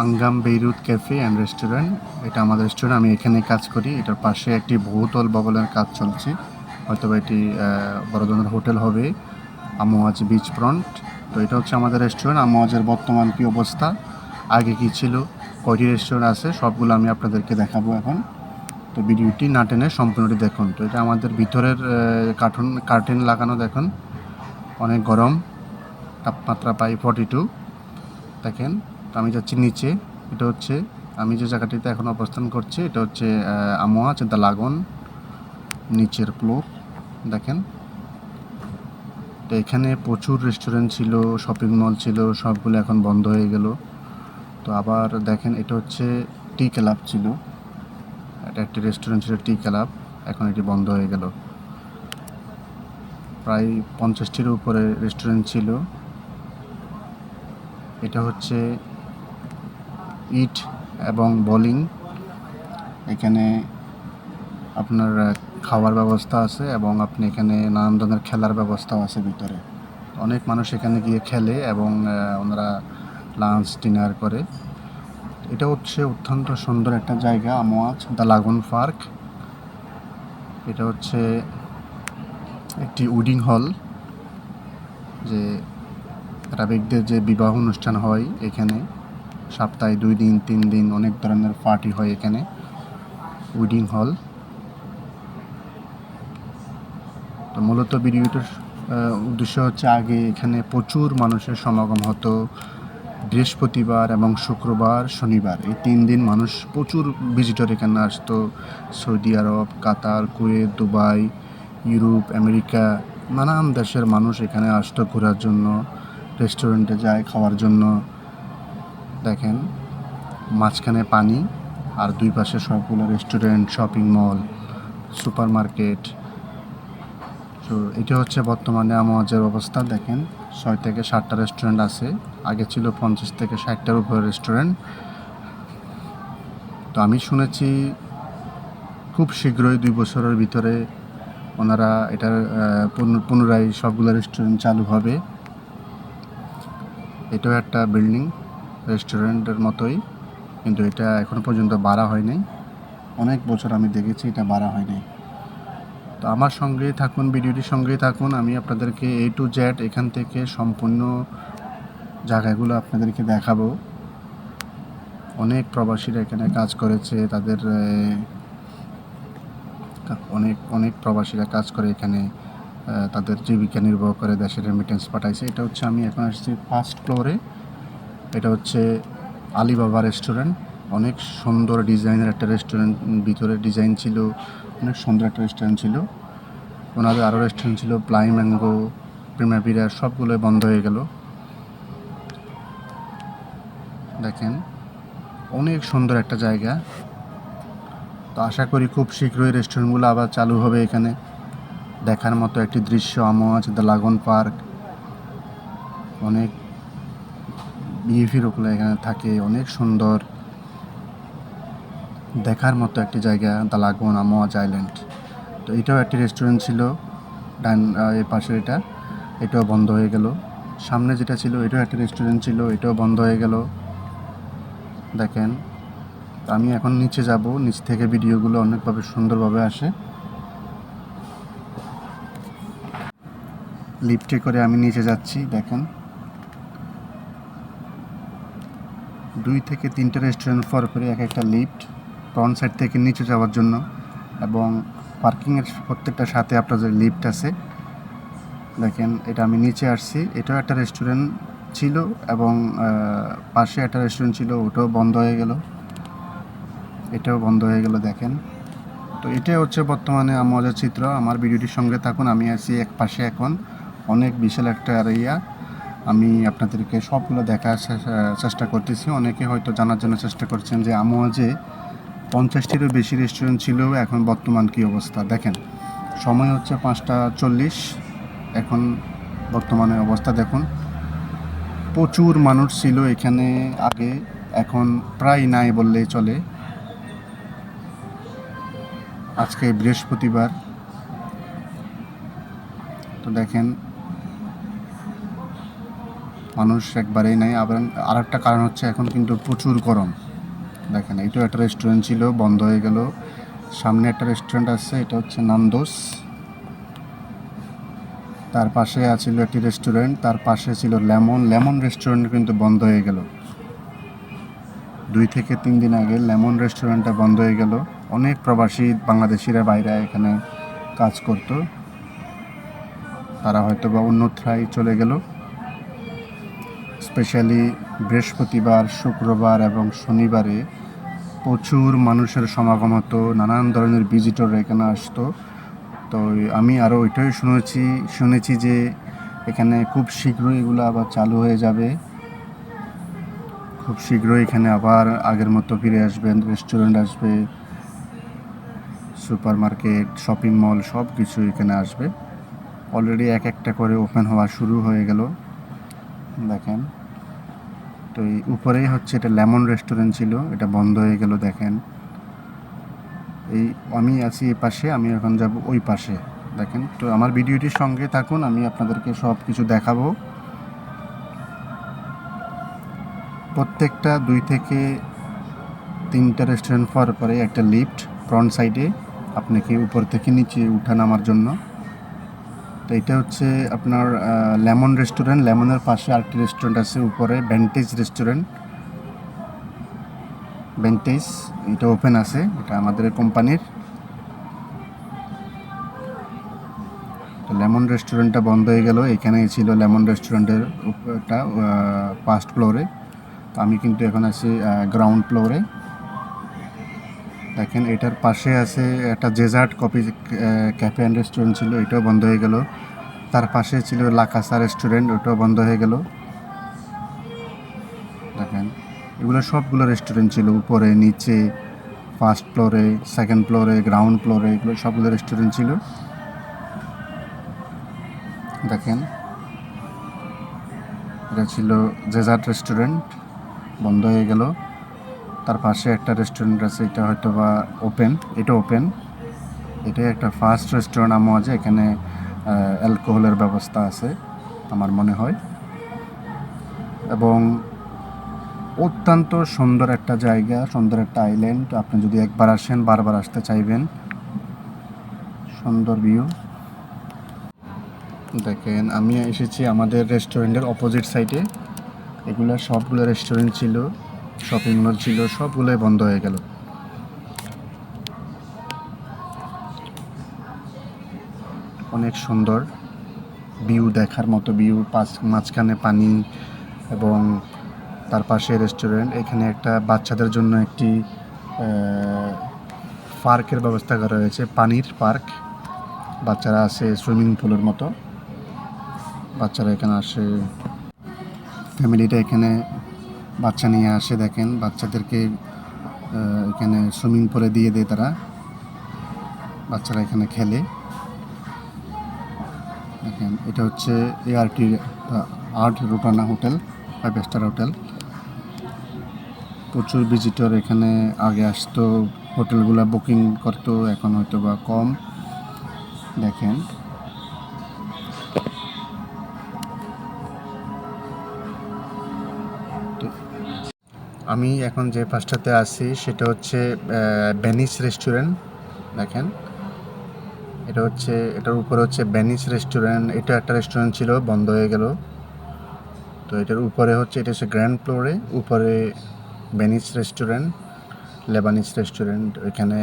আঙ্গাম Beirut cafe and restaurant. এটা আমাদের restaurant আমি এখানে কাজ করি। এটার পাশে একটি বহুতল ভবনের কাজ চলছে। হয়তো এটি বড় ধরনের হোটেল হবে। আমোয়াজ বিচ ফ্রন্ট তো এটা হচ্ছে আমাদের রেস্টুরেন্ট আমোয়াজের বর্তমান কী অবস্থা? আগে কি ছিল? কয়টি রেস্টুরেন্ট আছে? সবগুলো আমি আপনাদেরকে দেখাবো এখন। তো ভিডিওটি না টেনে সম্পূর্ণটি দেখুন। তো এটা আমাদের ভিতরের কার্টুন কার্টেন লাগানো দেখুন। অনেক গরম। তাপমাত্রা পাই ফর্টি টু দেখেন। তো আমি যাচ্ছি নিচে। এটা হচ্ছে আমি যে জায়গাটিতে এখন অবস্থান করছি এটা হচ্ছে আহ, আমোয়াজ দ্য লাগন নিচের ফ্লোর দেখেন। তো এখানে প্রচুর রেস্টুরেন্ট ছিল শপিং মল ছিল সবগুলো এখন বন্ধ হয়ে গেল। তো আবার দেখেন এটা হচ্ছে টি ক্লাব ছিল। এটা একটি রেস্টুরেন্ট ছিল টি ক্লাব এখন এটি বন্ধ হয়ে গেল। প্রায় পঞ্চাশটির উপরে রেস্টুরেন্ট ছিল। এটা হচ্ছে ইট এবং বোলিং এখানে আপনার খাওয়ার ব্যবস্থা আছে এবং আপনি এখানে নানান ধরনের খেলার ব্যবস্থাও আছে ভিতরে। অনেক মানুষ এখানে গিয়ে খেলে এবং ওনারা লাঞ্চ ডিনার করে। এটা হচ্ছে অত্যন্ত সুন্দর একটা জায়গা, আমোয়াজ, দ্য লাগুন পার্ক। এটা হচ্ছে একটি উডিং হল, যে রাবিকদের যে বিবাহ অনুষ্ঠান হয় এখানে। সপ্তাহে দুই দিন, তিন দিন অনেক ধরনের পার্টি হয় এখানে উইডিং হল তো মূলত ভিডিওটার উদ্দেশ্য হচ্ছে আগে এখানে প্রচুর মানুষের সমাগম হতো, বৃহস্পতিবার এবং শুক্রবার, শনিবার। এই তিন দিন মানুষ প্রচুর ভিজিটর এখানে আসতো, Saudi Arab, Qatar, Kuwait, Dubai, Europe, America, নানান দেশের মানুষ এখানে আসতো ঘোরার জন্য রেস্টুরেন্টে যায় খাওয়ার জন্য। দেখেন, মাঝখানে পানি আর দুই পাশে সবগুলো restaurant, shopping mall super market তো এটা হচ্ছে বর্তমানে আমাদের অবস্থা, দেখেন, ছয় থেকে সাতটা রেস্টুরেন্ট আছে। আগে ছিল পঞ্চাশ থেকে ষাটটার উপরে রেস্টুরেন্ট। তো আমি শুনেছি খুব শীঘ্রই দুই বছরের ভিতরে ওনারা এটার পুনরায় সবগুলো রেস্টুরেন্ট চালু হবে। এটাও একটা বিল্ডিং। রেস্টুরেন্টের মতোই, কিন্তু এটা এখনও পর্যন্ত বাড়া হয়নি। অনেক বছর আমি দেখেছি এটা বাড়া হয়নি। তো আমার সঙ্গেই থাকুন, ভিডিওটির সঙ্গেই থাকুন। আমি আপনাদেরকে এ টু জেড এখান থেকে সম্পূর্ণ জায়গাগুলো আপনাদেরকে দেখাবো। অনেক প্রবাসীরা এখানে কাজ করেছে, তাদের অনেক অনেক প্রবাসীরা কাজ করে এখানে তাদের জীবিকা নির্বাহ করে, দেশের রেমিটেন্স পাঠাইছে। এটা হচ্ছে আমি এখন আসছি ফার্স্ট ফ্লোরে এটা হচ্ছে আলিবাবা রেস্টুরেন্ট। অনেক সুন্দর ডিজাইনের একটা রেস্টুরেন্ট, ভিতরে ডিজাইন ছিল, অনেক সুন্দর একটা রেস্টুরেন্ট ছিল। ওনাদের আরও রেস্টুরেন্ট ছিল, প্লাই ম্যাঙ্গো, প্রিমাপিরা, সবগুলোই বন্ধ হয়ে গেল। দেখেন, অনেক সুন্দর একটা জায়গা। তো আশা করি খুব শীঘ্রই রেস্টুরেন্টগুলো আবার চালু হবে এখানে। দেখার মতো একটি দৃশ্য আছে দ্য লাগন পার্ক। অনেক বিহেভিয়ারগুলো এখানে থাকে অনেক সুন্দর। দেখার মতো একটি জায়গা, দ্য লাগন আমোয়াজ আইল্যান্ড। তো এটাও একটি রেস্টুরেন্ট ছিল, ডান এই পাশে এটা। এটাও বন্ধ হয়ে গেল। সামনে যেটা ছিল, এটাও একটা রেস্টুরেন্ট ছিল, এটাও বন্ধ হয়ে গেল। দেখেন, আমি এখন নিচে যাব, নিচ থেকে ভিডিওগুলো অনেকভাবে সুন্দরভাবে আসে। লিফটে করে আমি নিচে যাচ্ছি, দেখেন। দুই থেকে তিনটে রেস্টুরেন্ট পর পরে এক একটা লিফট ফ্রন্ট সাইড থেকে নিচে যাওয়ার জন্য এবং পার্কিংয়ের প্রত্যেকটা সাথে আপনাদের লিফট আছে। দেখেন, এটা আমি নিচে আসছি। এটাও একটা রেস্টুরেন্ট ছিল এবং পাশে একটা রেস্টুরেন্ট ছিল, ওটাও বন্ধ হয়ে গেল। এটাও বন্ধ হয়ে গেল, দেখেন। তো এটাই হচ্ছে বর্তমানে আমাদের চিত্র। আমার ভিডিওটির সঙ্গে থাকুন, আমি আছি এক পাশে এখন। অনেক বিশাল একটা এরিয়া আমি আপনাদেরকে সবগুলো দেখার চেষ্টা করতেছি। অনেকে হয়তো জানার জন্য চেষ্টা করছেন যে আমোয়াজে পঞ্চাশটিরও বেশি রেস্টুরেন্ট ছিল, এখন বর্তমান কী অবস্থা? দেখেন, সময় হচ্ছে পাঁচটা চল্লিশ। এখন বর্তমানে অবস্থা দেখুন। প্রচুর মানুষ ছিল এখানে আগে, এখন প্রায় নাই বললেই চলে। আজকে বৃহস্পতিবার। তো দেখেন মানুষ একবারেই নাই। আবার আর একটা কারণ হচ্ছে এখন কিন্তু প্রচুর গরম। দেখেন এটাও একটা রেস্টুরেন্ট ছিল, বন্ধ হয়ে গেল। সামনে একটা রেস্টুরেন্ট আছে, এটা হচ্ছে নান্দোস। তার পাশে আছিল একটি রেস্টুরেন্ট তার পাশে ছিল লেমন। লেমন রেস্টুরেন্ট কিন্তু বন্ধ হয়ে গেল। দুই থেকে তিন দিন আগে লেমন রেস্টুরেন্টটা বন্ধ হয়ে গেল। অনেক প্রবাসী বাংলাদেশিরা বাইরে এখানে কাজ করত। তারা হয়তো বা অন্যত্রায় চলে গেল। স্পেশালি বৃহস্পতিবার, শুক্রবার এবং শনিবারে প্রচুর মানুষের সমাগম হতো, নানান ধরনের ভিজিটর এখানে আসতো। তো আমি আরও ওইটাই শুনেছি শুনেছি যে এখানে খুব শীঘ্রই এগুলো আবার চালু হয়ে যাবে। খুব শীঘ্রই এখানে আবার আগের মতো ফিরে আসবেন রেস্টুরেন্ট আসবে সুপার মার্কেট শপিং মল সব কিছু এখানে আসবে। অলরেডি এক একটা করে ওপেন হওয়া শুরু হয়ে গেল। দেখেন। তো এই উপরেই হচ্ছে এটা লেমন রেস্টুরেন্ট ছিল, এটা বন্ধ হয়ে গেল, দেখেন। এই আমি আছি এই পাশে, আমি এখন যাব ওই পাশে, দেখেন। তো আমার ভিডিওটির সঙ্গে থাকুন, আমি আপনাদেরকে সব কিছু দেখাবো। প্রত্যেকটা দুই থেকে তিনটা রেস্টুরেন্ট পাওয়ার পরে একটা লিফট ফ্রন্ট সাইডে আপনাকে উপর থেকে নিচে উঠা নামার জন্য। তো এটা হচ্ছে আপনার লেমন রেস্টুরেন্ট। লেমনের পাশে আরেকটি রেস্টুরেন্ট আছে উপরে ভ্যান্টেজ রেস্টুরেন্ট। ভ্যান্টেজ এটা ওপেন আছে, এটা আমাদের কোম্পানির। তো লেমন রেস্টুরেন্টটা বন্ধ হয়ে গেল এখানে ছিল লেমন রেস্টুরেন্টের উপরটা ফার্স্ট ফ্লোরে তো আমি কিন্তু এখন আছি গ্রাউন্ড ফ্লোরে দেখেন, এটার পাশে আছে একটা dessert coffee café and restaurant ছিল এটাও বন্ধ হয়ে গেল। তার পাশে ছিল লাকাসা রেস্টুরেন্ট, ওটাও বন্ধ হয়ে গেল। দেখেন, এগুলো সবগুলো রেস্টুরেন্ট ছিল, উপরে, নিচে, ফার্স্ট ফ্লোরে, সেকেন্ড ফ্লোরে, গ্রাউন্ড ফ্লোরে, এগুলো সবগুলো রেস্টুরেন্ট ছিল। দেখেন, এটা ছিল জেজার্ট রেস্টুরেন্ট বন্ধ হয়ে গেল। তার পাশে একটা রেস্টুরেন্ট আছে, এটা হয়তো বা ওপেন এটা ওপেন এটাই একটা ফার্স্ট রেস্টুরেন্ট আমও আছে, এখানে অ্যালকোহলের ব্যবস্থা আছে, আমার মনে হয়। এবং অত্যন্ত সুন্দর একটা জায়গা, সুন্দর একটা আইল্যান্ড আপনি যদি একবার আসেন, বারবার আসতে চাইবেন। সুন্দর ভিউ দেখেন, আমি এসেছি আমাদের রেস্টুরেন্টের অপোজিট সাইডে এগুলো সবগুলো রেস্টুরেন্ট ছিল। শপিং মল ছিল, সবগুলোই বন্ধ হয়ে গেল। অনেক সুন্দর ভিউ, দেখার মতো ভিউ, পাঁচ, মাঝখানে পানি এবং তার পাশে রেস্টুরেন্ট এখানে একটা বাচ্চাদের জন্য একটি পার্কের ব্যবস্থা করা হয়েছে, পানির পার্ক। বাচ্চারা আসে সুইমিং পুলের মতো। বাচ্চারা এখানে আসে। ফ্যামিলিটা এখানে বাচ্চা নিয়ে আসে দেখেন, বাচ্চাদেরকে এখানে সুইমিং পুলে দিয়ে দেয় তারা। বাচ্চারা এখানে খেলে। দেখেন, এটা হচ্ছে A R T art Rotana hotel five star hotel. প্রচুর ভিজিটর এখানে, আগে আসতো, হোটেলগুলো বুকিং করতো, এখন হয়তো বা কম। দেখেন। আমি এখন যে পাঁচটাতে আছি, সেটা হচ্ছে বেনিস রেস্টুরেন্ট দেখেন। এটা হচ্ছে, এটার উপরে হচ্ছে বেনিস রেস্টুরেন্ট এটা একটা রেস্টুরেন্ট ছিল, বন্ধ হয়ে গেল। তো এটার উপরে হচ্ছে, এটা হচ্ছে গ্র্যান্ড ফ্লোরে উপরে বেনিস রেস্টুরেন্ট লেবানিস রেস্টুরেন্ট এখানে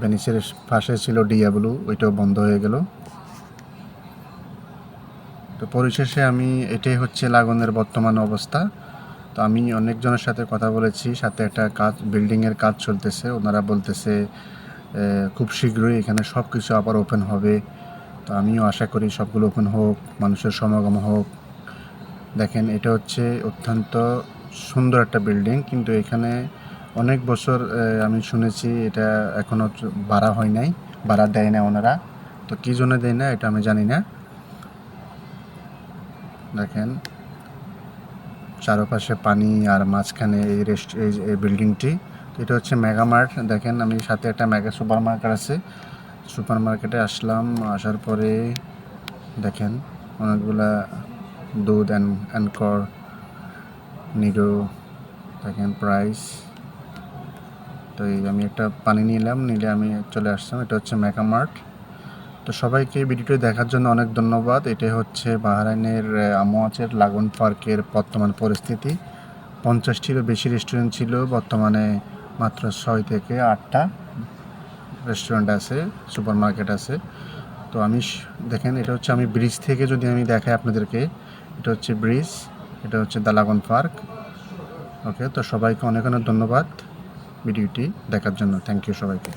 বেনিসের পাশে ছিল ডিয়াবলু ওইটাও বন্ধ হয়ে গেল। তো পরিশেষে আমি এটাই হচ্ছে লাগনের বর্তমান অবস্থা। তো আমি অনেকজনের সাথে কথা বলেছি, সাথে একটা কাজ বিল্ডিংয়ের কাজ চলতেছে। ওনারা বলতেছে খুব শীঘ্রই এখানে সব কিছু আবার ওপেন হবে। তো আমিও আশা করি সবগুলো ওপেন হোক, মানুষের সমাগম হোক। দেখেন, এটা হচ্ছে অত্যন্ত সুন্দর একটা বিল্ডিং কিন্তু এখানে অনেক বছর আমি শুনেছি এটা এখনও ভাড়া হয় নাই ভাড়া দেয় না ওনারা। তো কী জন্য দেয় না, এটা আমি জানি না। দেখেন, চারপাশে পানি আর মাঝখানে এই রেস্ট এই বিল্ডিংটি এটা হচ্ছে মেগা মার্ট দেখেন, আমি সাথে একটা মেগা সুপার মার্কেট আছে। সুপার মার্কেটে আসলাম, আসার পরে দেখেন, অনেকগুলা দুধ অ্যান্ড অ্যানকর নিডো দেখেন প্রাইস তো এই আমি একটা পানি নিলাম, নিলে আমি চলে আসলাম। এটা হচ্ছে মেকামার্ট তো সবাইকে ভিডিওটি দেখার জন্য অনেক ধন্যবাদ। এটা হচ্ছে বাহরাইনের আমোয়াচের লাগন পার্কের বর্তমান পরিস্থিতি। পঞ্চাশটিরও বেশি রেস্টুরেন্ট ছিল, বর্তমানে মাত্র ছয় থেকে আটটা রেস্টুরেন্ট আছে সুপার মার্কেট আছে। তো আমি দেখেন, এটা হচ্ছে আমি ব্রিজ থেকে যদি আমি দেখাই আপনাদেরকে, এটা হচ্ছে ব্রিজ এটা হচ্ছে দালাগন পার্ক। ওকে তো সবাইকে অনেক অনেক ধন্যবাদ ভিডিওটি দেখার জন্য। থ্যাংক ইউ সবাইকে।